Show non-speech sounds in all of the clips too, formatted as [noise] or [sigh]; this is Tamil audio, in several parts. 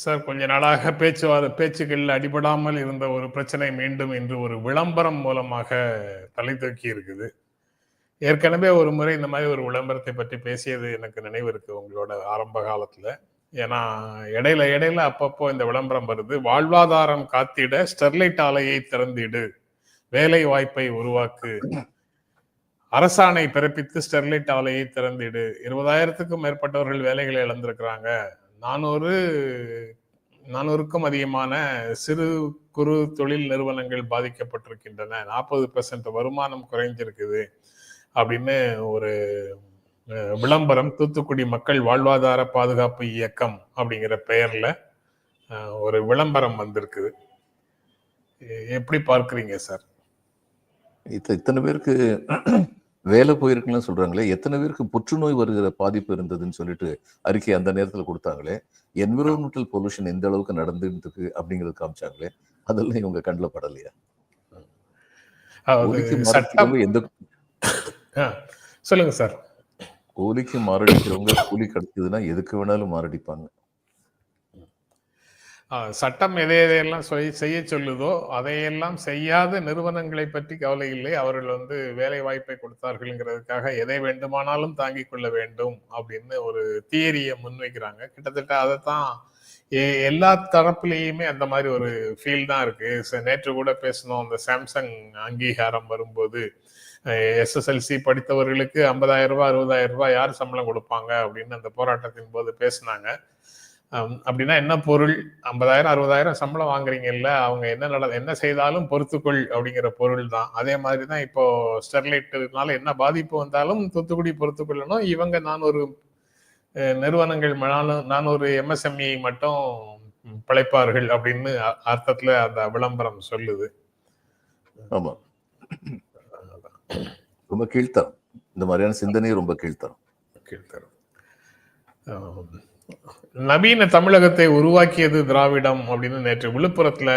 சார் கொஞ்ச நாளாக பேச்சுவாத பேச்சுக்களில் அடிபடாமல் இருந்த ஒரு பிரச்சனை மீண்டும் இன்று ஒரு விளம்பரம் மூலமாக தலை தூக்கி இருக்குது. ஏற்கனவே ஒரு முறை இந்த மாதிரி ஒரு விளம்பரத்தை பற்றி பேசியது எனக்கு நினைவு இருக்கு உங்களோட ஆரம்ப காலத்தில். ஏன்னா இடையில இடையில அப்பப்போ இந்த விளம்பரம் வருது. வாழ்வாதாரம் காத்திட ஸ்டெர்லைட் ஆலையை திறந்திடு. வேலை வாய்ப்பை உருவாக்கு. அரசாணை பிறப்பித்து ஸ்டெர்லைட் ஆலையை திறந்திடு. இருபதாயிரத்துக்கும் மேற்பட்டவர்கள் வேலைகளை இழந்திருக்கிறாங்க. நானூறு நானூறுக்கும் அதிகமான சிறு குறு தொழில் நிறுவனங்கள் பாதிக்கப்பட்டிருக்கின்றன. நாற்பது பெர்சன்ட் வருமானம் குறைஞ்சிருக்குது அப்படின்னு ஒரு விளம்பரம் தூத்துக்குடி மக்கள் வாழ்வாதார பாதுகாப்பு இயக்கம் அப்படிங்கிற பெயர்ல ஒரு விளம்பரம் வந்திருக்குது. எப்படி பார்க்குறீங்க சார்? இத்த இத்தனை பேருக்கு வேலை போயிருக்குன்னு சொல்றாங்களே எத்தனை பேருக்கு புற்றுநோய் வருகிற பாதிப்பு இருந்ததுன்னு சொல்லிட்டு அறிக்கை அந்த நேரத்துல கொடுத்தாங்களே. என்விரான்மெண்டல் பொல்யூஷன் எந்த அளவுக்கு நடந்துருக்கு அப்படிங்கறது காமிச்சாங்களே. அதெல்லாம் இவங்க கண்ணில் படலையா? எந்த சொல்லுங்க சார். கூலிக்கு மாரடிக்கிறவங்க கூலி கிடைச்சதுன்னா எதுக்கு வேணாலும் மாரடிப்பாங்க. சட்டம் எதை எதையெல்லாம் செய்ய சொல்லுதோ அதையெல்லாம் செய்யாத நிறுவனங்களை பற்றி கவலை இல்லை. அவர்கள் வந்து வேலை வாய்ப்பை கொடுத்தார்கள்ங்கிறதுக்காக எதை வேண்டுமானாலும் தாங்கிக் கொள்ள வேண்டும் அப்படின்னு ஒரு தியரியை முன்வைக்கிறாங்க. கிட்டத்தட்ட அதைத்தான் எல்லா தரப்புலேயுமே அந்த மாதிரி ஒரு ஃபீல் தான் இருக்கு. நேற்று கூட பேசணும் அந்த சாம்சங் அங்கீகாரம் வரும்போது எஸ்எஸ்எல்சி படித்தவர்களுக்கு ஐம்பதாயிரம் ரூபாய் அறுபதாயிரம் ரூபாய் யார் சம்பளம் கொடுப்பாங்க அப்படின்னு அந்த போராட்டத்தின் போது பேசினாங்க. அப்படின்னா என்ன பொருள்? ஐம்பதாயிரம் அறுபதாயிரம் சம்பளம் வாங்குறீங்கல்ல அவங்க என்ன நட என்ன செய்தாலும் பொறுத்துக்கொள் அப்படிங்கிற பொருள் தான். அதே மாதிரி தான் இப்போ ஸ்டெர்லைட்னால என்ன பாதிப்பு வந்தாலும் தூத்துக்குடி பொறுத்துக்கொள்ளணும். இவங்க நானூறு நிறுவனங்கள் நானூ- நானூறு எம்எஸ்எம்இ மட்டும் பிழைப்பார்கள் அப்படின்னு அர்த்தத்துல அந்த விளம்பரம் சொல்லுது. ஆமா. ரொம்ப கீழ்த்தரம். இந்த மாதிரியான சிந்தனையும் ரொம்ப கீழ்த்தரம். கீழ்த்தரம். நவீன தமிழகத்தை உருவாக்கியது திராவிடம் அப்படின்னு நேற்று விழுப்புரத்துல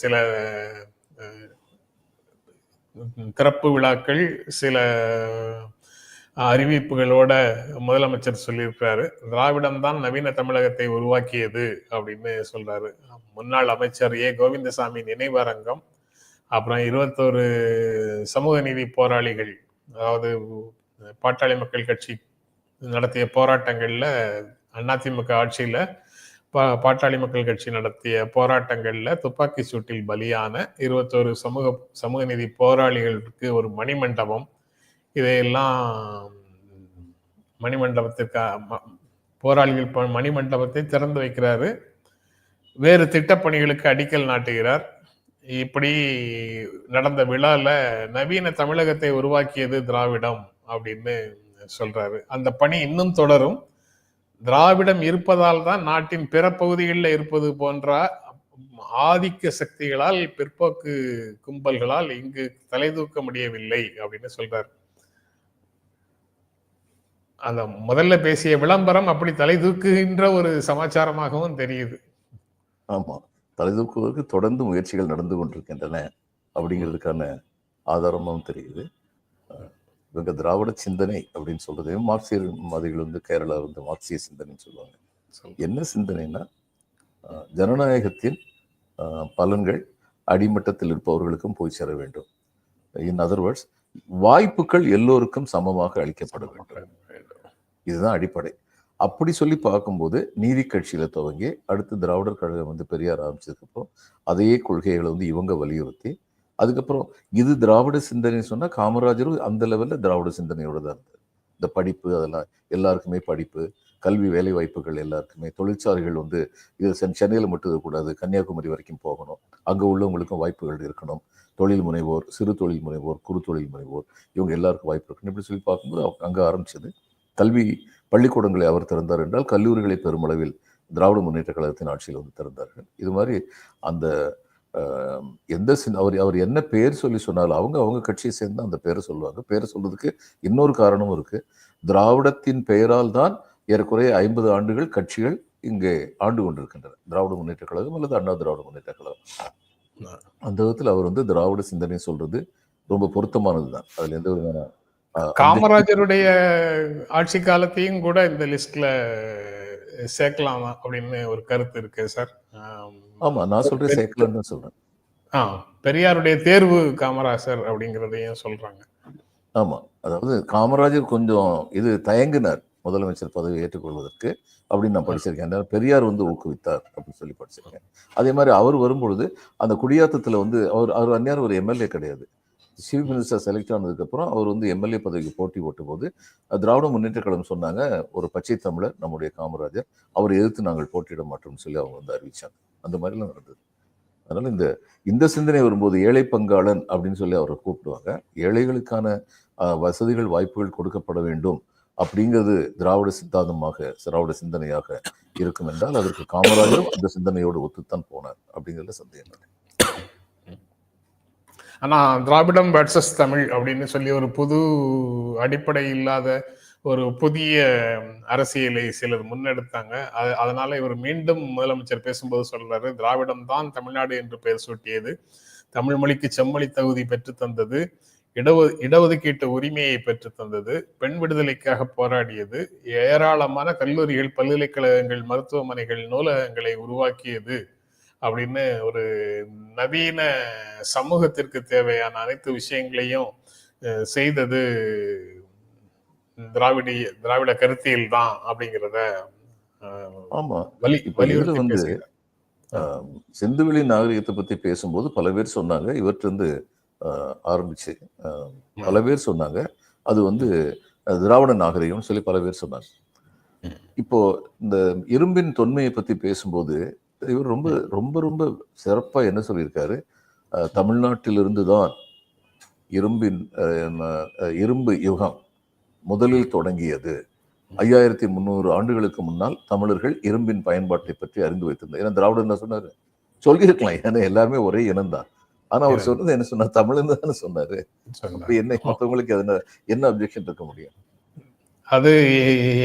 சில திறப்பு விழாக்கள் சில அறிவிப்புகளோட முதலமைச்சர் சொல்லியிருக்கிறாரு. திராவிடம் தான் நவீன தமிழகத்தை உருவாக்கியது அப்படின்னு சொல்றாரு. முன்னாள் அமைச்சர் ஏ. கோவிந்தசாமி நினைவரங்கம் அப்புறம் இருபத்தோரு சமூக நீதி போராளிகள் அதாவது பாட்டாளி மக்கள் கட்சி நடத்திய போராட்டங்களில் அதிமுக ஆட்சியில் பா- பாட்டாளி மக்கள் கட்சி நடத்திய போராட்டங்களில் துப்பாக்கி சூட்டில் பலியான இருபத்தோரு சமூக சமூக நீதி போராளிகளுக்கு ஒரு மணிமண்டபம். இதையெல்லாம் மணிமண்டபத்திற்கு ம- போராளிகள் மணிமண்டபத்தை திறந்து வைக்கிறாரு. வேறு திட்டப்பணிகளுக்கு அடிக்கல் நாட்டுகிறார். இப்படி நடந்த விழாவில் நவீன தமிழகத்தை உருவாக்கியது திராவிடம் அப்படின்னு சொல்றாரு. அந்த பணி இன்னும் தொடரும். திராவிடம் இருப்பதால் தான் நாட்டின் பிற பகுதிகளில் இருப்பது போன்ற ஆதிக்க சக்திகளால் பிற்போக்கு கும்பல்களால் இங்கு தலை தூக்க முடியவில்லை அப்படின்னு சொல்றாரு. அந்த முதல்ல பேசிய விளம்பரம் அப்படி தலை தூக்குகின்ற ஒரு சமாச்சாரமாகவும் தெரியுது. ஆமா. தலை தூக்குவதற்கு தொடர்ந்து முயற்சிகள் நடந்து கொண்டிருக்கின்றன அப்படிங்கிறதுக்கான ஆதாரமும் தெரியுது. இவங்க திராவிட சிந்தனை அப்படின்னு சொல்றது மார்க்சியர் மாதிரிகள் வந்து கேரளா வந்து மார்க்சிய சிந்தனைன்னு சொல்லுவாங்க. என்ன சிந்தனைனா அஹ் ஜனநாயகத்தின் பலன்கள் அடிமட்டத்தில் இருப்பவர்களுக்கும் போய் சேர வேண்டும். இன் அதர் வேர்ட்ஸ் வாய்ப்புகள் எல்லோருக்கும் சமமாக அளிக்கப்பட வேண்டும். இதுதான் அடிப்படை. அப்படி சொல்லி பார்க்கும்போது நீதி கட்சியில துவங்கி அடுத்து திராவிடர் கழகம் வந்து பெரியார் ஆரம்பிச்சதுக்கப்புறம் அதே கொள்கைகளை வந்து இவங்க வலியுறுத்தி அதுக்கப்புறம் இது திராவிட சிந்தனைன்னு சொன்னால் காமராஜரும் அந்த லெவலில் திராவிட சிந்தனையோட தான் இருந்தார். இந்த படிப்பு அதெல்லாம் எல்லாருக்குமே படிப்பு கல்வி வேலை வாய்ப்புகள் எல்லாருக்குமே. தொழிற்சாலைகள் வந்து இது சென்- மட்டும் இருக்கக்கூடாது கன்னியாகுமரி வரைக்கும் போகணும். அங்கே உள்ளவங்களுக்கும் வாய்ப்புகள் இருக்கணும். தொழில் முனைவோர் சிறு தொழில் முனைவோர் குறு தொழில் முனைவோர் இவங்க எல்லாருக்கும் வாய்ப்பு இருக்கணும். இப்படி சொல்லி பார்க்கும்போது அவங்க- ஆரம்பிச்சது. கல்வி பள்ளிக்கூடங்களை அவர் திறந்தார் என்றால் கல்லூரிகளை பெருமளவில் திராவிட முன்னேற்ற கழகத்தின் ஆட்சியில் வந்து திறந்தார்கள். இது மாதிரி அந்த எந்த அவர் அவர் என்ன பேர் சொல்லி சொன்னாலும் அவங்க அவங்க கட்சியை சேர்ந்து அந்த பேரை சொல்லுவாங்க. பேரை சொல்றதுக்கு இன்னொரு காரணமும் இருக்கு. திராவிடத்தின் பெயரால் தான் ஏறக்குறைய ஐம்பது ஆண்டுகள் கட்சிகள் இங்கே ஆண்டு கொண்டிருக்கின்றன. திராவிட முன்னேற்ற கழகம் அல்லது அண்ணா திராவிட முன்னேற்ற கழகம். அந்த விதத்தில் அவர் வந்து திராவிட சிந்தனை சொல்றது ரொம்ப பொருத்தமானது தான். அதுல எந்த விதமான காமராஜருடைய ஆட்சி காலத்தையும் கூட இந்த லிஸ்ட்ல சேர்க்கலாம் அப்படின்னு ஒரு கருத்து இருக்கு சார். ஆம், நான் சொல்றேன் சேர்க்கலன்னு சொல்றேன். ஆ பெரியாருடைய தேர்வு காமராசர் அப்படிங்கிறதையும் சொல்றாங்க. ஆமா அதாவது காமராஜர் கொஞ்சம் இது தயங்கினார் முதலமைச்சர் பதவி ஏற்றுக்கொள்வதற்கு அப்படின்னு நான் படிச்சிருக்கேன். பெரியார் வந்து ஊக்குவித்தார் அப்படின்னு சொல்லி படிச்சிருக்கேன். அதே மாதிரி அவர் வரும்பொழுது அந்த குடியாத்தத்துல வந்து அவர் அவர் அந்நியார் ஒரு எம்எல்ஏ கிடையாது. சீஃப் மினிஸ்டர் செலக்ட் ஆனதுக்கப்புறம் அவர் வந்து எம்எல்ஏ பதவிக்கு போட்டி ஓட்டும்போது திராவிட முன்னேற்ற கழகம் சொன்னாங்க ஒரு பச்சை தமிழர் நம்முடைய காமராஜர் அவரை எதிர்த்து நாங்கள் போட்டியிட மாட்டோம்னு சொல்லி அவங்க வந்து அறிவிச்சாங்க. அந்த மாதிரிலாம் நடந்தது. அதனால் இந்த இந்த சிந்தனை வரும்போது ஏழை பங்காளன் அப்படின்னு சொல்லி அவரை கூப்பிடுவாங்க. ஏழைகளுக்கான வசதிகள் வாய்ப்புகள் கொடுக்கப்பட வேண்டும் அப்படிங்கிறது திராவிட சித்தாந்தமாக திராவிட சிந்தனையாக இருக்கும் என்றால் அதற்கு காமராஜரும் அந்த சிந்தனையோடு ஒத்துத்தான் போனார் அப்படிங்கிறதுல சந்தேகம் இல்லை. ஆனால் திராவிடம் வேர்சஸ் தமிழ் அப்படின்னு சொல்லி ஒரு புது அடிப்படை இல்லாத ஒரு புதிய அரசியலை சிலர் முன்னெடுத்தாங்க. அது- அதனால இவர் மீண்டும் முதலமைச்சர் பேசும்போது சொல்றாரு திராவிடம் தான் தமிழ்நாடு என்று பெயர் சூட்டியது. தமிழ் மொழிக்கு செம்மொழி தகுதி பெற்று தந்தது. இடஒ இடஒதுக்கீட்டு உரிமையை பெற்று தந்தது. பெண் விடுதலைக்காக போராடியது. ஏராளமான கல்லூரிகள் பல்கலைக்கழகங்கள் மருத்துவமனைகள் நூலகங்களை உருவாக்கியது. அப்படின்னு ஒரு நவீன சமூகத்திற்கு தேவையான அனைத்து விஷயங்களையும் செய்தது திராவிடிய திராவிட கருத்தியல் தான் அப்படிங்கிறத ஆமா. வலி வலியுறுத்தி வந்து செந்துவெளி நாகரிகத்தை பத்தி பேசும்போது பல பேர் சொன்னாங்க இவற்றிருந்து ஆஹ், ஆரம்பிச்சு. பல பேர் சொன்னாங்க. அது வந்து திராவிட நாகரிகம்னு சொல்லி பல பேர் சொன்னாங்க. இப்போ இந்த இரும்பின் தொன்மையை பத்தி பேசும்போது இவர் ரொம்ப ரொம்ப ரொம்ப சிறப்பா என்ன சொல்லியிருக்காரு? தமிழ்நாட்டிலிருந்து தான் இரும்பின் இரும்பு யுகம் முதலில் தொடங்கியது. ஐயாயிரத்தி முந்நூறு ஆண்டுகளுக்கு முன்னால் தமிழர்கள் இரும்பின் பயன்பாட்டை பற்றி அறிந்து வைத்திருந்தார் ஏன்னா திராவிடர் என்ன சொன்னாரு? சொல்லியிருக்கலாம். ஏன்னா எல்லாருமே ஒரே இனம்தான். ஆனா அவர். சொன்னது என்ன சொன்னார் தமிழ்னு தானே சொன்னாரு. சொன்னார். என்ன மத்தவங்களுக்கு அது என்ன- அப்ஜெக்ஷன் இருக்க முடியும்? அது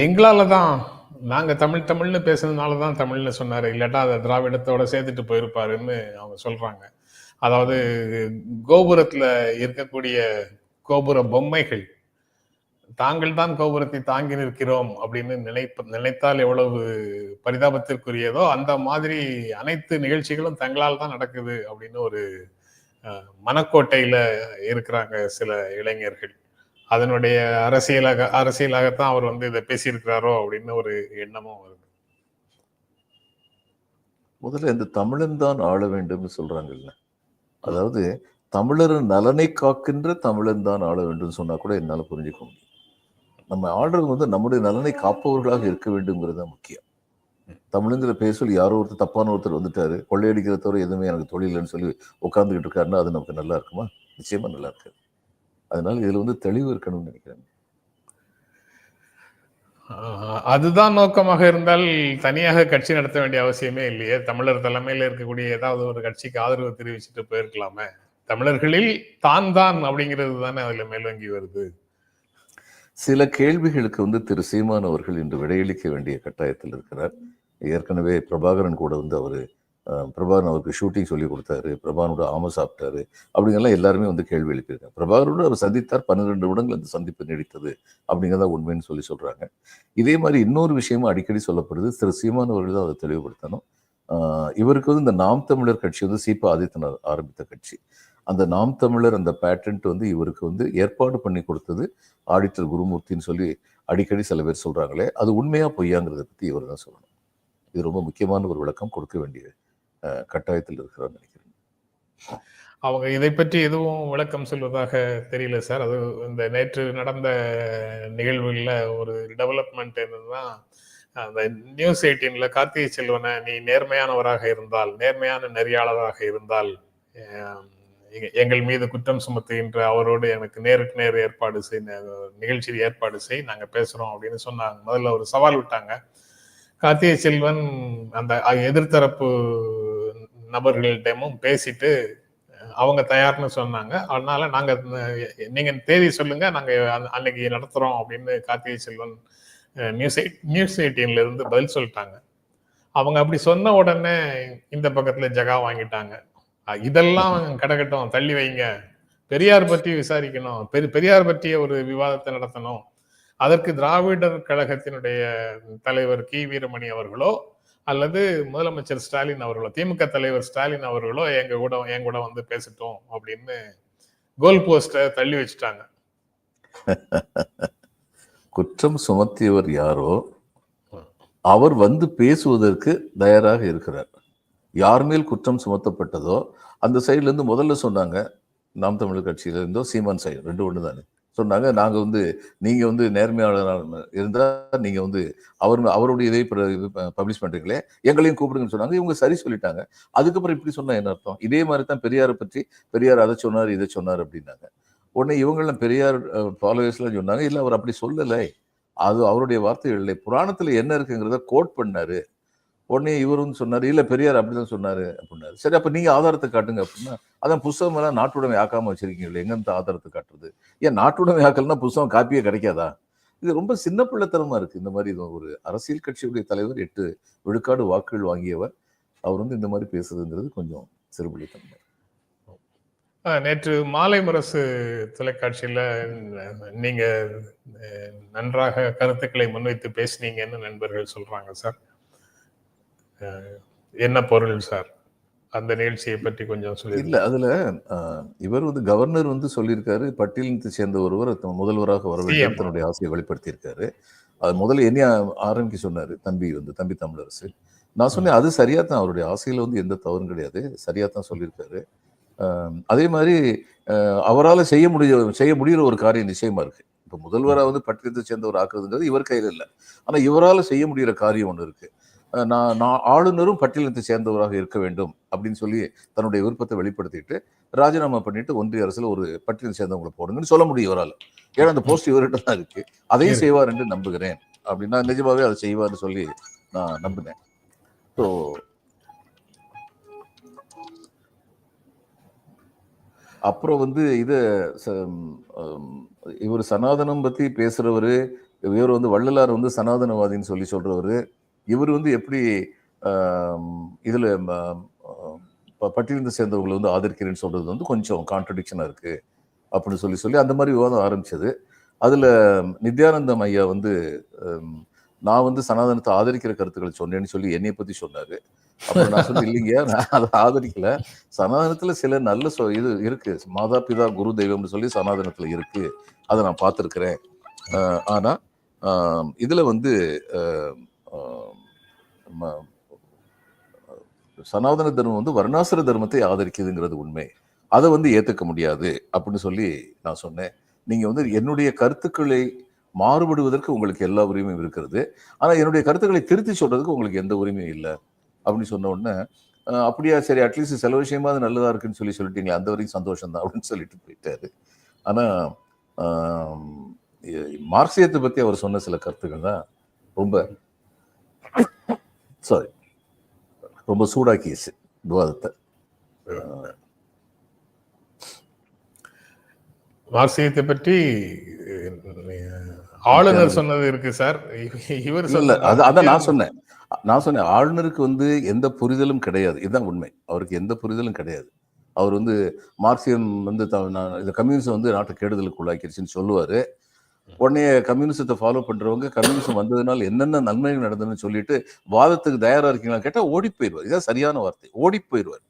எங்களால தான் நாங்கள் தமிழ் தமிழ்னு பேசுனதுனால தான் தமிழ்னு சொன்னார். இல்லாட்டா அதை திராவிடத்தோட சேர்த்துட்டு போயிருப்பாருன்னு அவங்க சொல்கிறாங்க அதாவது கோபுரத்தில் இருக்கக்கூடிய கோபுர பொம்மைகள் தாங்கள் தான் கோபுரத்தை தாங்கி நிற்கிறோம் அப்படின்னு நினைப்ப நினைத்தால் எவ்வளவு பரிதாபத்திற்குரியதோ அந்த மாதிரி அனைத்து நிகழ்ச்சிகளும் தங்களால் தான் நடக்குது அப்படின்னு ஒரு அஹ், மனக்கோட்டையில இருக்கிறாங்க சில இளைஞர்கள். அதனுடைய அரசியலாக அரசியலாகத்தான் அவர் வந்து இதை பேசியிருக்கிறாரோ அப்படின்னு ஒரு எண்ணமும் வருது. முதல்ல இந்த தமிழன் தான் ஆள வேண்டும்னு சொல்றாங்கல்ல. அதாவது தமிழர் நலனை காக்கின்ற தமிழன் தான் ஆள வேண்டும் சொன்னா கூட என்னால் புரிஞ்சுக்க முடியும். நம்ம ஆளுநர் வந்து நம்முடைய நலனை காப்பவர்களாக இருக்க வேண்டும்ங்கிறது தான் முக்கியம். தமிழுங்கிற பேர் சொல்லி யாரோ ஒருத்தர் தப்பான ஒருத்தர் வந்துட்டாரு. கொள்ளையடிக்கிற தவிர எதுவுமே எனக்கு தொழில்னு சொல்லி உட்காந்துக்கிட்டு இருக்காருன்னா அது நமக்கு நல்லா இருக்குமா? நிச்சயமா நல்லா இருக்காது. அதனால இதுல வந்து தெளிவு இருக்கணும்னு நினைக்கிறேன். அதுதான் நோக்கமாக இருந்தால் தனியாக கட்சி நடத்த வேண்டிய அவசியமே இல்லையே. தமிழர் தலைமையில இருக்கக்கூடிய ஏதாவது ஒரு கட்சிக்கு ஆதரவு தெரிவிச்சுட்டு போயிருக்கலாமே. தமிழர்களில் தான் தான் அப்படிங்கிறது தானே அதுல மேலோங்கி வருது. சில கேள்விகளுக்கு வந்து திரு சீமான் அவர்கள் இன்று விடையளிக்க வேண்டிய கட்டாயத்தில் இருக்கிறார். ஏற்கனவே பிரபாகரன் கூட வந்து அவர் பிரபாகரன் அவருக்கு ஷூட்டிங் சொல்லி கொடுத்தாரு பிரபாகரனோட ஆம சாப்பிட்டாரு அப்படிங்கெல்லாம் எல்லாருமே வந்து கேள்வி எழுப்பியிருக்காங்க. பிரபாகரோடு அவர் சந்தித்தார் பன்னிரெண்டு நிமிடங்கள் அந்த சந்திப்பு நீடித்தது அப்படிங்கிறத உண்மைன்னு சொல்லி சொல்கிறாங்க இதே மாதிரி இன்னொரு விஷயமும் அடிக்கடி சொல்லப்படுது. திரு சீமான் அவர்கள் தான் அதை தெளிவுபடுத்தணும். இவருக்கு வந்து இந்த நாம் தமிழர் கட்சி வந்து சீபா ஆதித்தனார் ஆரம்பித்த கட்சி. அந்த நாம் தமிழர் அந்த பேட்டன்ட் வந்து இவருக்கு வந்து ஏற்பாடு பண்ணி கொடுத்தது ஆடிட்டர் குருமூர்த்தின்னு சொல்லி அடிக்கடி சில பேர் சொல்கிறாங்களே அது உண்மையாக பொய்யாங்கிறத பற்றி இவர் தான் சொல்லணும். இது ரொம்ப முக்கியமான ஒரு விளக்கம் கொடுக்க வேண்டியது கட்டாயத்தில் இருக்கிறார் நினைக்கிறேன். அவங்க இதை பற்றி எதுவும் விளக்கம் சொல்வதாக தெரியல சார். அது இந்த நேற்று நடந்த நிகழ்வுகளில் ஒரு டெவலப்மெண்ட் என்னன்னா அந்த நியூஸ் எயிட்டீன்ல கார்த்திகை செல்வனை நீ நேர்மையானவராக இருந்தால் நேர்மையான நெறியாளராக இருந்தால் எங்கள் மீது குற்றம் சுமத்துகின்ற அவரோடு எனக்கு நேருக்கு நேர் ஏற்பாடு செய் நிகழ்ச்சி ஏற்பாடு செய் நாங்கள் பேசுகிறோம் அப்படின்னு சொன்னாங்க. முதல்ல ஒரு சவால் விட்டாங்க. கார்த்திகை செல்வன் அந்த எதிர்த்தரப்பு நபர்கள்ட்டமும் பேசிட்டு அவங்க தயார்னு சொன்னாங்க. அதனால நாங்க நீங்க தேதி சொல்லுங்க நாங்க அன்னைக்கு நடத்துறோம் அப்படின்னு கார்த்திகை செல்வன் நியூஸ் நியூஸ் எயிட்டீன்ல இருந்து பதில் சொல்லிட்டாங்க. அவங்க அப்படி சொன்ன உடனே இந்த பக்கத்துல ஜகா வாங்கிட்டாங்க. இதெல்லாம் கிடக்கட்டும் தள்ளி வைங்க. பெரியார் பற்றி விசாரிக்கணும். பெரு பெரியார் பற்றிய ஒரு விவாதத்தை நடத்தணும். அதற்கு திராவிடர் கழகத்தினுடைய தலைவர் கி. வீரமணி அவர்களோ அல்லது முதலமைச்சர் ஸ்டாலின் அவர்களோ திமுக தலைவர் ஸ்டாலின் அவர்களோ எங்க கூட என் கூட வந்து பேசட்டும் அப்படின்னு கோல் போஸ்ட தள்ளி வச்சுட்டாங்க. [laughs] குற்றம் சுமத்தியவர் யாரோ அவர் வந்து பேசுவதற்கு தயாராக இருக்கிறார். யார் மேல் குற்றம் சுமத்தப்பட்டதோ அந்த சைடுல இருந்து முதல்ல சொன்னாங்க நாம் தமிழர் கட்சியில இருந்தோ சீமான் சைடு ரெண்டு ஒன்று தானே சொன்னாங்க. நாங்கள் வந்து நீங்கள் வந்து நேர்மையாளராக இருந்தால் நீங்கள் வந்து அவர் அவருடைய இதை பப்ளிஷ் பண்ணுறீங்களே எங்களையும் கூப்பிடுங்கன்னு சொன்னாங்க. இவங்க சரி சொல்லிட்டாங்க. அதுக்கப்புறம் இப்படி சொன்னால் என்ன அர்த்தம்? இதே மாதிரி தான் பெரியாரை பற்றி பெரியார் அதை சொன்னார் இதை சொன்னார் அப்படின்னாங்க. உடனே இவங்கெல்லாம் பெரியார் ஃபாலோவர்ஸ்லாம் சொன்னாங்க இல்லை அவர் அப்படி சொல்லலை. அது அவருடைய வார்த்தைகள் இல்லை. புராணத்தில் என்ன இருக்குங்கிறத கோட் பண்ணாரு. உடனே இவரும் சொன்னார் இல்லை பெரியார் பெரியார் அப்படிதான் சொன்னார் அப்படின்னாரு. சரி அப்போ நீங்கள் ஆதாரத்தை காட்டுங்க அப்படின்னா அதான் புஸ்தகம் எல்லாம் நாட்டுடைமை ஆக்காமல் வச்சிருக்கீங்களே எங்க ஆதாரத்தை காட்டுறது? ஏன் நாட்டுடைமை ஆக்கல்னா புஸ்தகம் காப்பியே கிடைக்காதா? இது ரொம்ப சின்ன பிள்ளைத்தனமாக இருக்குது இந்த மாதிரி இது ஒரு அரசியல் கட்சியுடைய தலைவர் எட்டு விழுக்காடு வாக்குகள் வாங்கியவர் அவர் வந்து இந்த மாதிரி பேசுறதுங்கிறது கொஞ்சம் சிறுபிள்ளைத்தன்மை நேற்று மாலை முரசு தொலைக்காட்சியில நீங்கள் நீங்க நன்றாக கருத்துக்களை முன்வைத்து பேசுனீங்கன்னு நண்பர்கள் சொல்றாங்க சார். என்ன பொருள் சார்? அந்த நிகழ்ச்சியை பற்றி கொஞ்சம் சொல்லி இல்ல அதுல இவர் வந்து கவர்னர் வந்து சொல்லியிருக்காரு பட்டியலினத்தை சேர்ந்த ஒருவர் முதல்வராக வர வேண்டும். தன்னுடைய ஆசையை வெளிப்படுத்தியிருக்காரு. அது முதல்ல என்னைய ஆரம்பிக்க சொன்னாரு தம்பி வந்து தம்பி தமிழரசு. நான் சொன்னேன் அது சரியா தான் அவருடைய ஆசையில வந்து எந்த தவறும் கிடையாது சரியா தான் சொல்லியிருக்காரு. அதே மாதிரி அவரால் செய்ய முடிய செய்ய முடிகிற ஒரு காரியம் நிச்சயமா இருக்கு. இப்போ முதல்வரா வந்து பட்டியலத்தை சேர்ந்தவர் ஆக்குறதுங்கிறது இவர் கையில இல்லை. ஆனா இவரால் செய்ய முடிகிற காரியம் ஒன்று இருக்கு. அஹ் நான் நான் ஆளுநரும் பட்டியலத்தை சேர்ந்தவராக இருக்க வேண்டும் அப்படின்னு சொல்லி தன்னுடைய விருப்பத்தை வெளிப்படுத்திட்டு ராஜினாமா பண்ணிட்டு ஒன்றிய அரசுல ஒரு பட்டியல் சேர்ந்தவங்களை போடுங்கன்னு சொல்ல முடியும் இவரால். ஏன்னா அந்த போஸ்ட் இவர்கிட்ட தான் இருக்கு. அதையும். செய்வார் என்று நம்புகிறேன். அப்படின்னா நிஜமாவே அதை செய்வார்னு சொல்லி நான் நம்பினேன் ஸோ அப்புறம் வந்து இத இவர் சனாதனம் பத்தி பேசுறவரு இவர் வந்து வள்ளலார் வந்து சனாதனவாதின்னு சொல்லி சொல்றவரு இவர் வந்து எப்படி இதில் இதுல ம, பட்டியலிருந்து சேர்ந்தவங்களை வந்து ஆதரிக்கிறேன்னு சொல்றது வந்து கொஞ்சம் கான்ட்ரடிக்ஷனாக இருக்கு அப்படின்னு சொல்லி சொல்லி அந்த மாதிரி விவாதம் ஆரம்பிச்சது. அதுல நித்யானந்தம் ஐயா வந்து நான் வந்து சனாதனத்தை ஆதரிக்கிற கருத்துக்களை சொன்னேன்னு சொல்லி என்னைய பத்தி சொன்னாரு. அப்ப நான் சொல்லி இல்லைங்க நான் அதை ஆதரிக்கல. சனாதனத்துல சில நல்ல சொ இது இருக்கு. மாதா பிதா குரு தெய்வம்னு சொல்லி சனாதனத்துல இருக்கு. அதை நான் பார்த்துருக்குறேன். ஆனா இதில் இதுல வந்து சனாதன தர்மம் வந்து வர்ணாசிர தர்மத்தை ஆதரிக்குதுங்கிறது உண்மை. அதை வந்து ஏற்றுக்க முடியாது அப்படின்னு சொல்லி நான் சொன்னேன். நீங்கள் வந்து என்னுடைய கருத்துக்களை மாறுபடுவதற்கு உங்களுக்கு எல்லா உரிமையும் இருக்கிறது. ஆனால் என்னுடைய கருத்துக்களை திருத்தி சொல்கிறதுக்கு உங்களுக்கு எந்த உரிமையும் இல்லை அப்படின்னு சொன்ன உடனே அப்படியா சரி அட்லீஸ்ட் சில விஷயமா அது நல்லதாக இருக்குன்னு சொல்லி சொல்லிட்டீங்களே அந்த வரைக்கும் சந்தோஷம் தான் அப்படின்னு சொல்லிட்டு போயிட்டாரு. ஆனால் மார்க்சியத்தை பற்றி அவர் சொன்ன சில கருத்துக்கள் தான் ரொம்ப சாரி ரொம்ப சூடாக்கிடுச்சு விவாதத்தை. மார்க்சியத்தை பற்றி ஆளுநர் சொன்னது இருக்கு சார். இவர் இல்ல அது அதான் நான் சொன்னேன். நான் சொன்னேன் ஆளுநருக்கு வந்து எந்த புரிதலும் கிடையாது. இதுதான் உண்மை. அவருக்கு எந்த புரிதலும் கிடையாது. அவர் வந்து மார்க்சியம் வந்து த- நான் இந்த கம்யூனிசம் வந்து நாட்டை கெடுதலுக்கு உள்ளாக்கிருச்சுன்னு சொல்லுவாரு. உடனே கம்யூனிசத்தை ஃபாலோ பண்றவங்க கம்யூனிசம் வந்ததுனால என்னென்ன நன்மைகள் நடந்ததுன்னு சொல்லிட்டு வாதத்துக்கு தயாரா இருக்கீங்களா கேட்டா ஓடி போயிடுவார். இதான் சரியான வார்த்தை. ஓடி போயிடுவார்.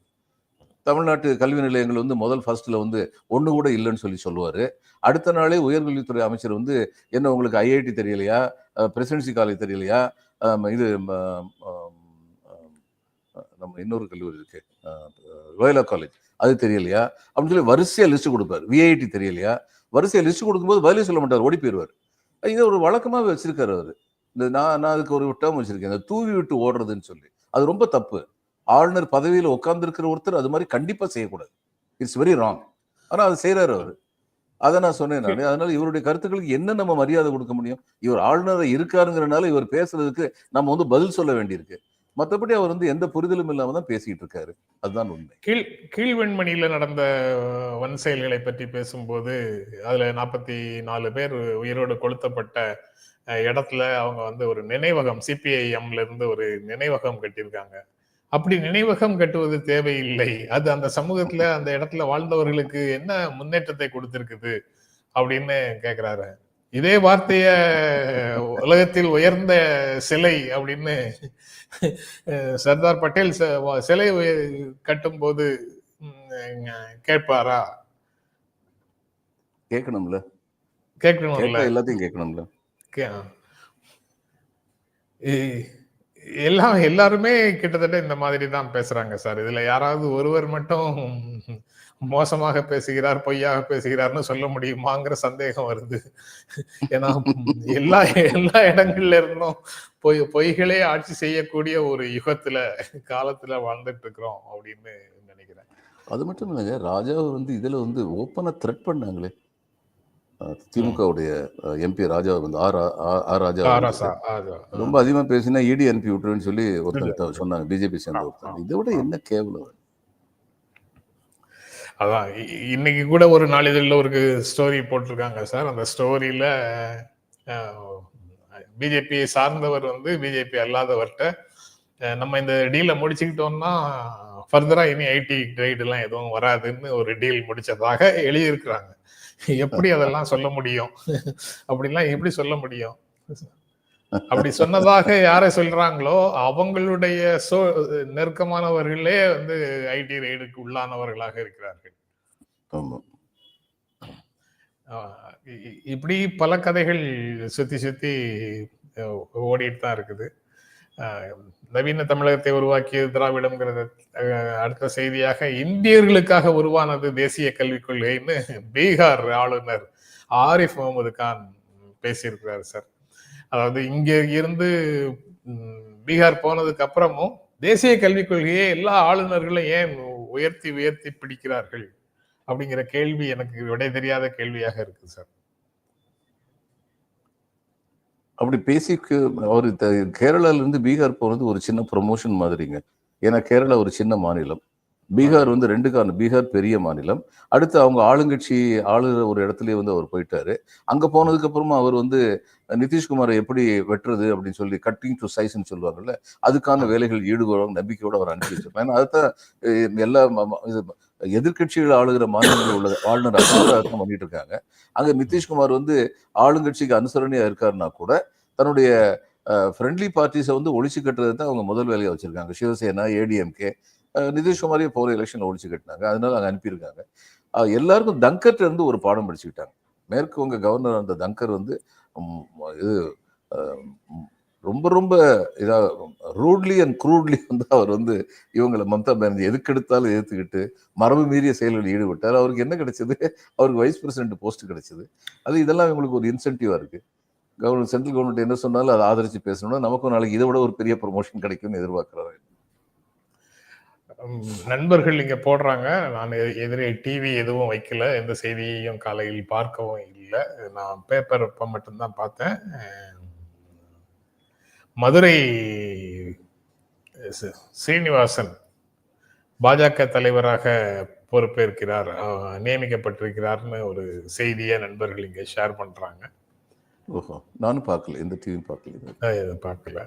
தமிழ்நாட்டு கல்வி நிலையங்கள் வந்து முதல் ஃபர்ஸ்ட்ல வந்து ஒண்ணு கூட இல்லைன்னு சொல்லி சொல்லுவாரு. அடுத்த நாளே உயர்கல்வித்துறை அமைச்சர் வந்து என்ன உங்களுக்கு ஐஐடி தெரியலையா? பிரசிடென்சி காலேஜ் தெரியலையா? இது நம்ம இன்னொரு கல்லூரி இருக்கு. ரோயலா காலேஜ் அது தெரியலையா? அப்படின்னு சொல்லி வரிசையா லிஸ்ட் கொடுப்பாரு. விஐடி தெரியலையா? வரிசையை லிஸ்ட் கொடுக்கும்போது பதிலே சொல்ல மாட்டார் ஓடி போயிடுவார் இதை ஒரு வழக்கமாக வச்சிருக்காரு அவரு. இந்த நான் நான் அதுக்கு ஒரு டேர்ம் வச்சிருக்கேன் இந்த தூவி விட்டு ஓடுறதுன்னு சொல்லி. அது ரொம்ப தப்பு. ஆளுநர் பதவியில் உட்கார்ந்துருக்கிற ஒருத்தர் அது மாதிரி கண்டிப்பா செய்யக்கூடாது. இட்ஸ் வெரி ராங் ஆனா அது செய்யறாரு அவரு. அதை நான் சொன்னேன் நான். அதனால இவருடைய கருத்துக்களுக்கு என்ன நம்ம மரியாதை கொடுக்க முடியும்? இவர் ஆளுநரை இருக்காருங்கிறனால இவர் பேசுறதுக்கு நம்ம வந்து பதில் சொல்ல வேண்டியிருக்கு. மற்றபடி அவர் வந்து எந்த புரிதலும் இல்லாம தான் பேசிட்டு இருக்காரு. அதுதான் உண்மை. கீழ் கீழ்வெண்மணியில நடந்த வன் செயல்களை பற்றி பேசும்போது அதுல நாற்பத்தி நாலு பேர் உயிரோடு கொளுத்தப்பட்ட இடத்துல அவங்க வந்து ஒரு நினைவகம் சிபிஐஎம்ல இருந்து ஒரு நினைவகம் கட்டியிருக்காங்க. அப்படி நினைவகம் கட்டுவது தேவையில்லை. அது அந்த சமூகத்துல அந்த இடத்துல வாழ்ந்தவர்களுக்கு என்ன முன்னேற்றத்தை கொடுத்திருக்குது அப்படின்னு கேக்குறாரு. இதே வார்த்தைய உலகத்தில் உயர்ந்த சிலை அப்படின்னு சர்தார் பட்டேல் சிலை கட்டும் போது கேட்பாரா? கேட்கணும்ல. கேட்கணும்ல. எல்லாத்தையும் கேட்கணும்ல. எல்லாம் எல்லாருமே கிட்டத்தட்ட இந்த மாதிரி தான் பேசுறாங்க சார். இதுல யாராவது ஒருவர் மட்டும் மோசமாக பேசுகிறார் பொய்யாக பேசுகிறார்னு சொல்ல முடியுமாங்கிற சந்தேகம் வருது. ஏன்னா எல்லா எல்லா இடங்கள்ல இருந்தும் பொய் பொய்களே ஆட்சி செய்யக்கூடிய ஒரு யுகத்துல காலத்துல வாழ்ந்துட்டு இருக்கிறோம் அப்படின்னு நினைக்கிறேன். அது மட்டும் இல்லைங்க ராஜா வந்து இதுல வந்து ஓப்பனா த்ரெட் பண்ணாங்களே. திமுகவுடைய எம்பி ராஜா வந்து ஆர் ஆர் ராஜா. ரொம்ப அதிகமா பேசினா இடி அனுப்பி விட்டுருன்னு சொல்லி ஒருத்தர் சொன்னாங்க பிஜேபி சேர்ந்த ஒருத்தர். இதை விட என்ன கேவலம் அதான் இன்னைக்கு கூட ஒரு நாளிதழில் ஒரு ஸ்டோரி போட்டிருக்காங்க சார். அந்த ஸ்டோரியில பிஜேபி சார்ந்தவர் வந்து பிஜேபி அல்லாதவர்கிட்ட நம்ம இந்த டீலை முடிச்சுக்கிட்டோம்னா ஃபர்தரா இனி ஐடி எல்லாம் எதுவும் வராதுன்னு ஒரு டீல் முடிச்சதாக எழுதியிருக்கிறாங்க. எப்படி [laughs] அதெல்லாம் சொல்ல முடியும்? அப்படிலாம் எப்படி சொல்ல முடியும்? அப்படி சொன்னதாக யாரை சொல்றாங்களோ அவங்களுடைய சோ நெருக்கமானவர்களே வந்து ஐடி ரெய்டுக்கு உள்ளானவர்களாக இருக்கிறார்கள். இப்படி பல கதைகள் சுத்தி சுத்தி ஓடிட்டு தான் இருக்குது. நவீன தமிழகத்தை உருவாக்கியது திராவிடம்ங்கிறது அடுத்த செய்தியாக இந்தியர்களுக்காக உருவானது தேசிய கல்விக் கொள்கைன்னு பீகார் ஆளுநர் ஆரிஃப் முகமது கான் பேசியிருக்கிறார் சார். அதாவது இங்க இருந்து பீகார் போனதுக்கு அப்புறமும் தேசிய கல்விக் கொள்கையை எல்லா ஆளுநர்களும் ஏன் உயர்த்தி உயர்த்தி பிடிக்கிறார்கள்? அப்படிங்கிற கேள்வி எனக்கு விடை தெரியாத கேள்வியாக இருக்கு சார். அப்படி பேசி அவர் கேரளால இருந்து பீகார் போனது ஒரு சின்ன ப்ரொமோஷன் மாதிரிங்க. ஏன்னா கேரளா ஒரு சின்ன மாநிலம். பீகார் வந்து ரெண்டு காரணம். பீகார் பெரிய மாநிலம். அடுத்து அவங்க ஆளுங்கட்சி ஆளுகிற ஒரு இடத்துலயே வந்து அவர் போயிட்டாரு. அங்க போனதுக்கு அப்புறமா அவர் வந்து நிதிஷ்குமாரை எப்படி வெட்டுறது அப்படின்னு சொல்லி கட்டிங் டு சைஸ்ன்னு சொல்லுவாங்கல்ல அதுக்கான வேலைகள் ஈடுபடுவாங்க நம்பிக்கையோடு அவர் அனுப்பி வச்சிருப்பாங்க ஏன்னா அதுதான் எல்லா இது எதிர்க்கட்சிகள் ஆளுகிற மாநிலங்கள் உள்ள ஆளுநர் அதான் பண்ணிட்டு இருக்காங்க. அங்க நிதிஷ்குமார் வந்து ஆளுங்கட்சிக்கு அனுசரணையா இருக்காருன்னா கூட தன்னுடைய ஃப்ரெண்ட்லி பார்ட்டிஸை வந்து ஒழிச்சு கட்டுறது தான் அவங்க முதல் வேலையை வச்சிருக்காங்க. சிவசேனா ஏடிஎம்கே நிதிஷ்குமாரே போகிற எலெக்ஷனில் ஒழிச்சு கட்டினாங்க. அதனால அங்கே அனுப்பியிருக்காங்க. எல்லாருக்கும் தங்கர்ட்ட இருந்து ஒரு பாடம் படிச்சுக்கிட்டாங்க. மேற்கு வங்க கவர்னர் அந்த தங்கர் வந்து இது ரொம்ப ரொம்ப இதாக ரூட்லி அண்ட் க்ரூட்லி வந்து அவர் வந்து இவங்களை மம்தா பானர்ஜி எதுக்கெடுத்தாலும் எதிர்த்துக்கிட்டு மரபு மீறிய செயல்களில் ஈடுபட்டார். அவருக்கு என்ன கிடைச்சது? அவருக்கு வைஸ் பிரசிடென்ட் போஸ்ட் கிடைச்சது. அது இதெல்லாம் இவங்களுக்கு ஒரு இன்சென்டிவாக இருக்குது கவர்மெண்ட் சென்ட்ரல் கவர்மெண்ட் என்ன சொன்னாலும் அதை ஆதரித்து பேசணும்னா நமக்கும் நாளைக்கு இதை விட ஒரு பெரிய ப்ரொமோஷன் கிடைக்கும்னு எதிர்பார்க்குறாரு. நண்பர்கள் இங்க போடுறாங்க. நான் எதிரே டிவி எதுவும் வைக்கல. எந்த செய்தியையும் காலையில் பார்க்கவும் இல்லை. நான் பேப்பர் இப்ப மட்டும்தான் பார்த்தேன். மதுரை சீனிவாசன் பாஜக தலைவராக பொறுப்பேற்கிறார். நியமிக்கப்பட்டிருக்கிறார்னு ஒரு செய்தியை நண்பர்கள் இங்க ஷேர் பண்றாங்க. ஓஹோ நானும் பார்க்கல. எந்த டிவியும் பார்க்கல பார்க்கல.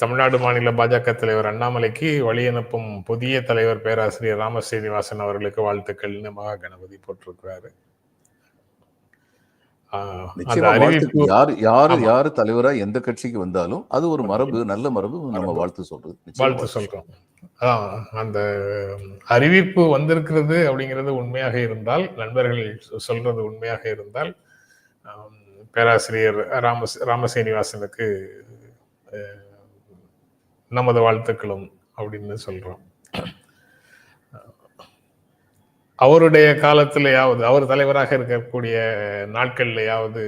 தமிழ்நாடு மாநில பாஜக தலைவர் அண்ணாமலைக்கு வழி அனுப்பும் புதிய தலைவர் பேராசிரியர் ராம சீனிவாசன் அவர்களுக்கு வாழ்த்துக்கள்னு மகா கணபதி போட்டிருக்கிறாரு. யார் யாரு. யாரு தலைவரா எந்த கட்சிக்கு வந்தாலும் அது ஒரு மரபு நல்ல மரபு நம்ம வாழ்த்து சொல்றது. வாழ்த்து சொல்றோம். அதான் அந்த அறிவிப்பு வந்திருக்கிறது அப்படிங்கிறது உண்மையாக இருந்தால் நண்பர்கள் சொல்றது உண்மையாக இருந்தால் பேராசிரியர் ராம ராமசீனிவாசனுக்கு நமது வாழ்த்துக்களும் அப்படின்னு சொல்றோம். அவருடைய காலத்திலேயாவது அவர் தலைவராக இருக்கக்கூடிய நாட்கள்லையாவது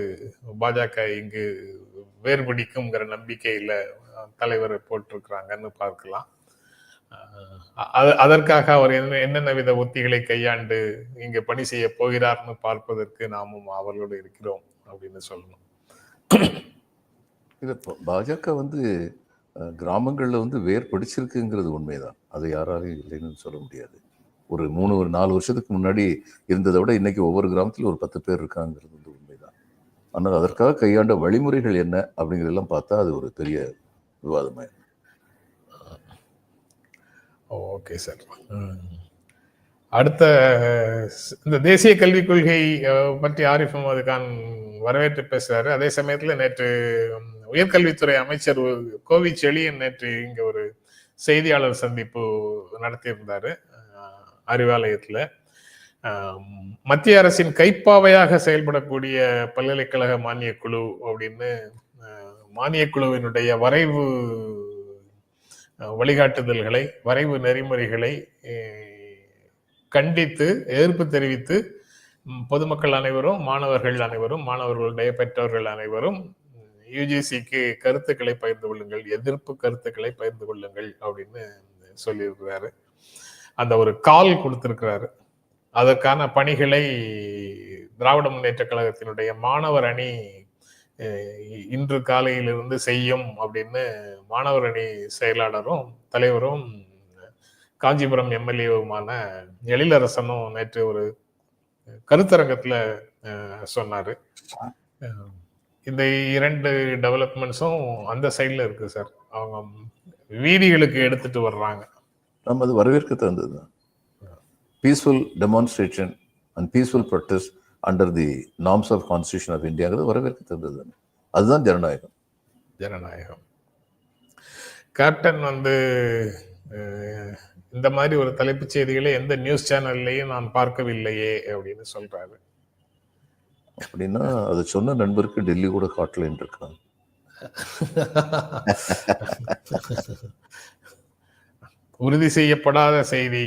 பாஜக இங்கு வேர்பிடிக்குங்கிற நம்பிக்கையில தலைவர் போட்டிருக்கிறாங்கன்னு பார்க்கலாம். அதற்காக அவர் என்ன என்னென்ன வித உத்திகளை கையாண்டு இங்க பணி செய்ய போகிறார்னு பார்ப்பதற்கு நாமும் அவர்களோடு இருக்கிறோம் அப்படின்னு சொல்லணும். இது பாஜக வந்து கிராமங்களில் வந்து வேர் பிடிச்சிருக்குங்கிறது உண்மைதான். அதை யாராலையும் இல்லைன்னு சொல்ல முடியாது. ஒரு மூணு ஒரு நாலு வருஷத்துக்கு முன்னாடி இருந்ததை விட இன்னைக்கு ஒவ்வொரு கிராமத்திலும் ஒரு பத்து பேர் இருக்காங்கிறது வந்து உண்மைதான். ஆனால் அதற்காக கையாண்ட வழிமுறைகள் என்ன அப்படிங்கிறதெல்லாம் பார்த்தா அது ஒரு பெரிய விவாதமாக ஓகே சார் அடுத்த இந்த தேசிய கல்விக் கொள்கை பற்றி ஆரிஃப் முகமது கான் வரவேற்று பேசுறாரு. அதே சமயத்தில் நேற்று உயர்கல்வித்துறை அமைச்சர் கோவி செழியன் நேற்று இங்க ஒரு செய்தியாளர் சந்திப்பு நடத்தியிருந்தாரு அறிவாலயத்துல. மத்திய அரசின் கைப்பாவையாக செயல்படக்கூடிய பல்கலைக்கழக மானியக் குழு அப்படின்னு அஹ், மானியக் குழுவினுடைய வரைவு வழிகாட்டுதல்களை வரைவு நெறிமுறைகளை கண்டித்து எதிர்ப்பு தெரிவித்து பொதுமக்கள் அனைவரும் மாணவர்கள் அனைவரும் மாணவர்களுடைய பெற்றோர்கள் அனைவரும் யூஜிசிக்கு கருத்துக்களை பகிர்ந்து கொள்ளுங்கள் எதிர்ப்பு கருத்துக்களை பகிர்ந்து கொள்ளுங்கள் அப்படின்னு சொல்லியிருக்கிறாரு. அந்த ஒரு கால் கொடுத்திருக்கிறாரு. அதற்கான பணிகளை திராவிட முன்னேற்ற கழகத்தினுடைய மாணவர் அணி இன்று காலையிலிருந்து செய்யும் அப்படின்னு மாணவர் அணி செயலாளரும் தலைவரும் காஞ்சிபுரம் எம்எல்ஏவுமான எழிலரசனும் நேற்று ஒரு கருத்தரங்கத்துல சொன்னாரு. இந்த இரண்டு டெவலப்மெண்ட்ஸும் அந்த சைட்ல இருக்கு சார் அவங்க வீதிகளுக்கு எடுத்துட்டு வர்றாங்க. நம்ம அது வரவேற்க தகுந்தது. Peaceful demonstration and peaceful protest under the norms of constitution of இந்தியாங்கிறது வரவேற்க தகுந்தது. தானே அதுதான் ஜனநாயகம். ஜனநாயகம். கேப்டன் வந்து இந்த மாதிரி ஒரு தலைப்புச் செய்திகளை எந்த நியூஸ் சேனல்லையும் நான் பார்க்கவில்லையே அப்படின்னு சொல்றாரு. அப்படின்னா அது சொன்ன நண்பருக்கு டெல்லி கூட ஹாட்லைன் இருக்காங்க [laughs] உறுதி செய்யப்படாத செய்தி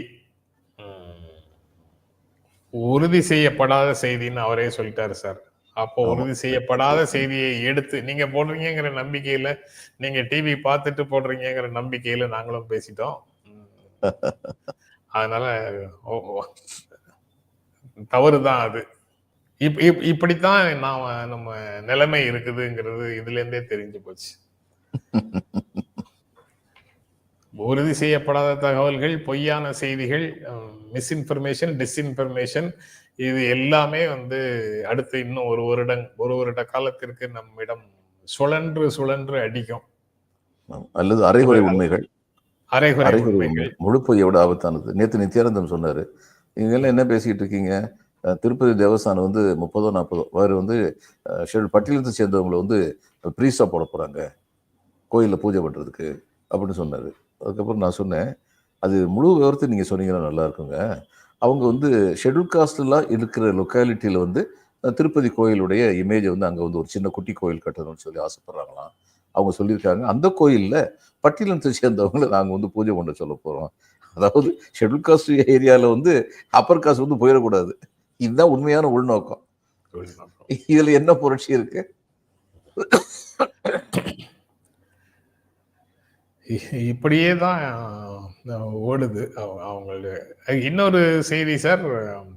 உறுதி செய்யப்படாத செய்தின்னு அவரே சொல்லிட்டாரு சார் அப்போ. உறுதி செய்யப்படாத செய்தியை எடுத்து நீங்க போடுறீங்கிற நம்பிக்கையில நீங்க டிவி பார்த்துட்டு போடுறீங்கிற நம்பிக்கையில நாங்களும் பேசிட்டோம். [laughs] அதனால. தவறுதான் அது இப் இப் இப்படித்தான் நாம நம்ம நிலைமை இருக்குதுங்கிறது இதுல இருந்தே தெரிஞ்சு போச்சு. உறுதி செய்யப்படாத தகவல்கள் பொய்யான செய்திகள் மிஸ்இன்ஃபர்மேஷன் டிஸ்இன்ஃபர்மேஷன் இது எல்லாமே வந்து அடுத்து இன்னும் ஒரு வருடம் ஒரு வருட காலத்திற்கு நம்மிடம் சுழன்று சுழன்று அடிக்கும். அல்லது அரைகுறை உண்மைகள். அரைகுறை உண்மைகள். உண்மை முழு பொய்யோட ஆபத்தானது. நேற்று நித்யானந்தம் சொன்னாரு. நீங்க எல்லாம் என்ன பேசிக்கிட்டு இருக்கீங்க? திருப்பதி தேவஸ்தானம் வந்து முப்பதோ நாற்பதோ வேறு வந்து ஷெடியூல் பட்டியலத்தை சேர்ந்தவங்களை வந்து ப்ரீஸாக போட போகிறாங்க கோயிலில் பூஜை பண்ணுறதுக்கு அப்படின்னு சொன்னார். அதுக்கப்புறம் நான் சொன்னேன் அது முழு விவரத்தை நீங்கள் சொன்னீங்கன்னா நல்லா இருக்குங்க. அவங்க வந்து ஷெடியூல் காஸ்ட்லாம் இருக்கிற லொக்காலிட்டியில் வந்து திருப்பதி கோயிலுடைய இமேஜை வந்து அங்கே வந்து ஒரு சின்ன குட்டி கோயில் கட்டணும்னு சொல்லி ஆசைப்பட்றாங்களாம். அவங்க சொல்லியிருக்காங்க. அந்த கோயிலில் பட்டியலத்தை சேர்ந்தவங்களை நாங்கள் வந்து பூஜை பண்ண சொல்ல போகிறோம் அதாவது ஷெடியூல் காஸ்ட் ஏரியாவில் வந்து அப்பர் காஸ்ட் வந்து போயிடக்கூடாது. இதுதான் உண்மையான உள்நோக்கம். இதுல என்ன புரட்சி இருக்கு? இப்படியே தான் ஓடுது. அவ- அவங்களுடைய இன்னொரு செய்தி சார்.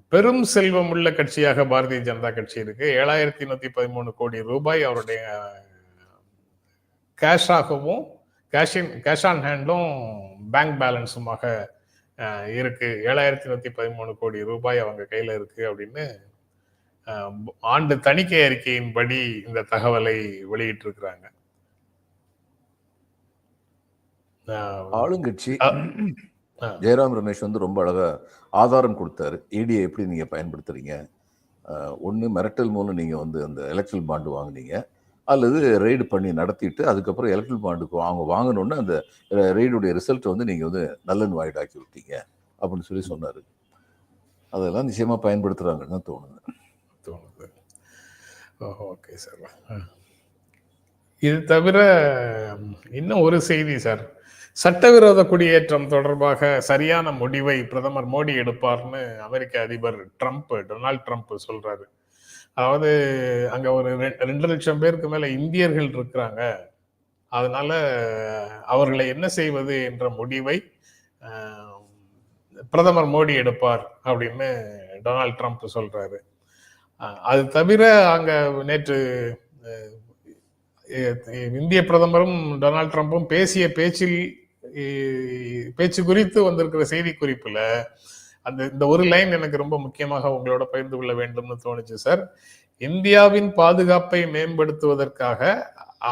பெரும் செல்வம் உள்ள கட்சியாக பாரதிய ஜனதா கட்சி இருக்கு. ஏழாயிரத்தி நூத்தி பதிமூணு கோடி ரூபாய் அவருடைய கேஷாகவும் கேஷின் கேஷ் ஆன் ஹேண்டும் பேங்க் பேலன்ஸுமாக இருக்கு. ஏழாயிரத்தி நூத்தி பதிமூணு கோடி ரூபாய் அவங்க கையில இருக்கு அப்படின்னு ஆண்டு தணிக்கை அறிக்கையின்படி இந்த தகவலை வெளியிட்டிருக்கிறாங்க. ஆளுங்கட்சி. ஜெயராம் ரமேஷ் வந்து ரொம்ப அழகா ஆதாரம் கொடுத்தாரு. இடியை எப்படி நீங்க பயன்படுத்துறீங்க? ஒன்று மிரட்டல் மூலம் நீங்க வந்து அந்த எலக்ட்ரல் பாண்டு வாங்குனீங்க. அல்லது ரெய்டு பண்ணி நடத்திட்டு அதுக்கப்புறம் எலக்ட்ரல் பாண்டுக்கு அவங்க வாங்கணுன்னு அந்த ரெய்டுடைய ரிசல்ட் வந்து நீங்கள் வந்து நல்லன் வாய்டாக்கி விட்டீங்க அப்படின்னு சொல்லி சொன்னார். அதெல்லாம் நிச்சயமாக பயன்படுத்துகிறாங்கன்னு தான் தோணுது. தோணுது ஓகே சார் இது தவிர இன்னும் ஒரு செய்தி சார் சட்டவிரோத குடியேற்றம் தொடர்பாக சரியான முடிவை பிரதமர் மோடி எடுப்பார்னு அமெரிக்க அதிபர் ட்ரம்ப் டொனால்ட் ட்ரம்ப் சொல்றாரு. அதாவது அங்க ஒரு ரெ- ரெண்டு லட்சம் பேருக்கு மேல இந்தியர்கள் இருக்கிறாங்க. அதனால அவர்களை என்ன செய்வது என்ற முடிவை பிரதமர் மோடி எடுப்பார் அப்படின்னு டொனால்ட் ட்ரம்ப் சொல்றாரு. அது தவிர அங்க நேற்று இந்திய பிரதமரும் டொனால்ட் ட்ரம்ப்பும் பேசிய பேச்சில் பேச்சு குறித்து வந்திருக்கிற செய்தி குறிப்புல அந்த இந்த ஒரு லைன் எனக்கு ரொம்ப முக்கியமாக உங்களோட பகிர்ந்து கொள்ள வேண்டும்னு தோணுச்சு சார் இந்தியாவின் பாதுகாப்பை மேம்படுத்துவதற்காக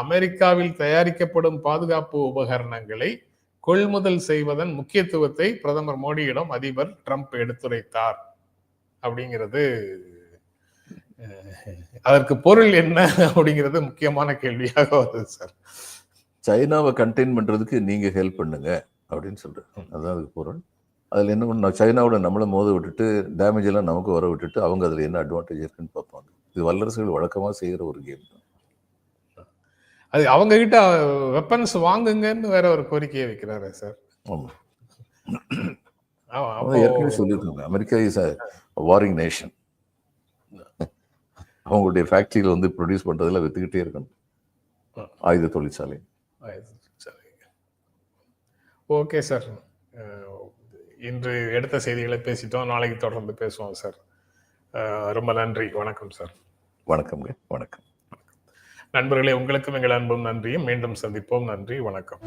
அமெரிக்காவில் தயாரிக்கப்படும் பாதுகாப்பு உபகரணங்களை கொள்முதல் செய்வதன் முக்கியத்துவத்தை பிரதமர் மோடியிடம் அதிபர் ட்ரம்ப் எடுத்துரைத்தார் அப்படிங்கிறது அதற்கு பொருள் என்ன அப்படிங்கிறது முக்கியமான கேள்வியாக வருது சார் சைனாவை கண்டெயின் பண்றதுக்கு நீங்க ஹெல்ப் பண்ணுங்க அப்படின்னு சொல்றேன். அதான் அதுக்கு பொருள். அதுல என்ன பண்ண சைனாவோட நம்மளை மோத விட்டுட்டு டேமேஜ் எல்லாம் நமக்கு வர விட்டுட்டு அவங்க அதுல என்ன அட்வான்டேஜ் இருக்குன்னு பார்ப்பாங்க இது வல்லரசுகள் வழக்கமா செய்யற ஒரு கேம் தான். அது அவங்க கிட்ட வெப்பன்ஸ் வாங்குங்கன்னு வேற ஒரு கோரிக்கையை வைக்கிறாரு சார் ஆமா. ஆமா, அவங்க அப்போ ஏற்கனவே சொல்லியிருக்காங்க. அமெரிக்கா இஸ் வாரிங் நேஷன் அவங்களுடைய ஃபேக்டரியில் வந்து ப்ரொடியூஸ் பண்றதெல்லாம் வித்துக்கிட்டே இருக்கணும். ஆயுத தொழிற்சாலை. ஓகே சார் இன்று எடுத்த செய்திகளை பேசிட்டோம். நாளைக்கு தொடர்ந்து பேசுவோம் சார். ரொம்ப நன்றி. வணக்கம் சார். வணக்கம்ங்க வணக்கம். நண்பர்களே உங்களுக்கும் எங்கள் அன்பும் நன்றியும். மீண்டும் சந்திப்போம். நன்றி வணக்கம்.